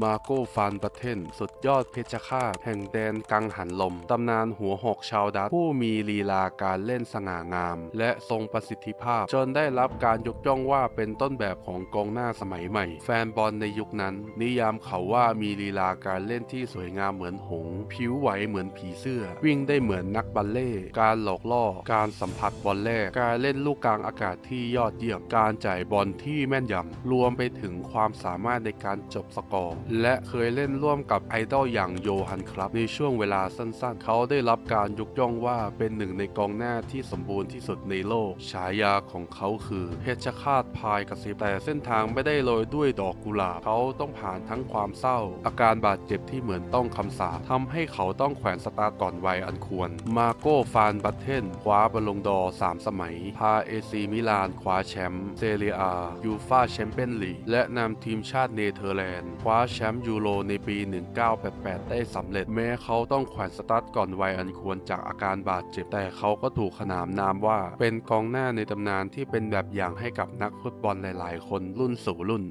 มาโกฟานบัตเทนสุดยอดเพชฌฆาตแห่งแดนกังหันลม ตำนานหัวหอกชาวดัตผู้มีลีลาการเล่นสง่างาม และทรงประสิทธิภาพ จนได้รับการยกย่องว่าเป็นต้นแบบของกองหน้าสมัยใหม่ แฟนบอลในยุคนั้น นิยามเขาว่ามีลีลาการเล่นที่สวยงามเหมือนหง ผิวไหวเหมือนผีเสื้อ วิ่งได้เหมือนนักบัลเล่การหลอกล่อ การสัมผัสบอลแรกการเล่นลูกกลางอากาศที่ยอดเยี่ยมการจ่ายบอลที่แม่นยำรวมไปถึงความสามารถในการจบสกอร์และเคยเล่นร่วมกับไอดอลอย่างโยฮันครับ ในช่วงเวลาสั้นๆ เขาได้รับการยกย่องว่าเป็นหนึ่งในกองหน้าที่สมบูรณ์ที่สุดในโลก ฉายาของเขาคือเพชฌฆาตพายกระซิบแต่เส้นทางไม่ได้โรยด้วยดอกกุหลาบ เขาต้องผ่านทั้งความเศร้า อาการบาดเจ็บที่เหมือนต้องคำสาปทำให้เขาต้องแขวนสตาร์ก่อนวัยอันควร มาโก้ฟานบัตเทนคว้าบอลลงดอสามสมัย พาเอซีมิลานคว้าแชมป์เซเรียอายูฟาแชมเปี้ยนลีกและนำทีมชาติเนเธอร์แลนด์คว้าแชมป์ยูโรในปี 1988 ได้สำเร็จ แม้เขาต้องแขวนสตาร์ทก่อนวัยอันควรจากอาการบาดเจ็บ แต่เขาก็ถูกขนามนามว่า เป็นกองหน้าในตำนานที่เป็นแบบอย่างให้กับนักฟุตบอลหลาย ๆ คนรุ่นสู่รุ่น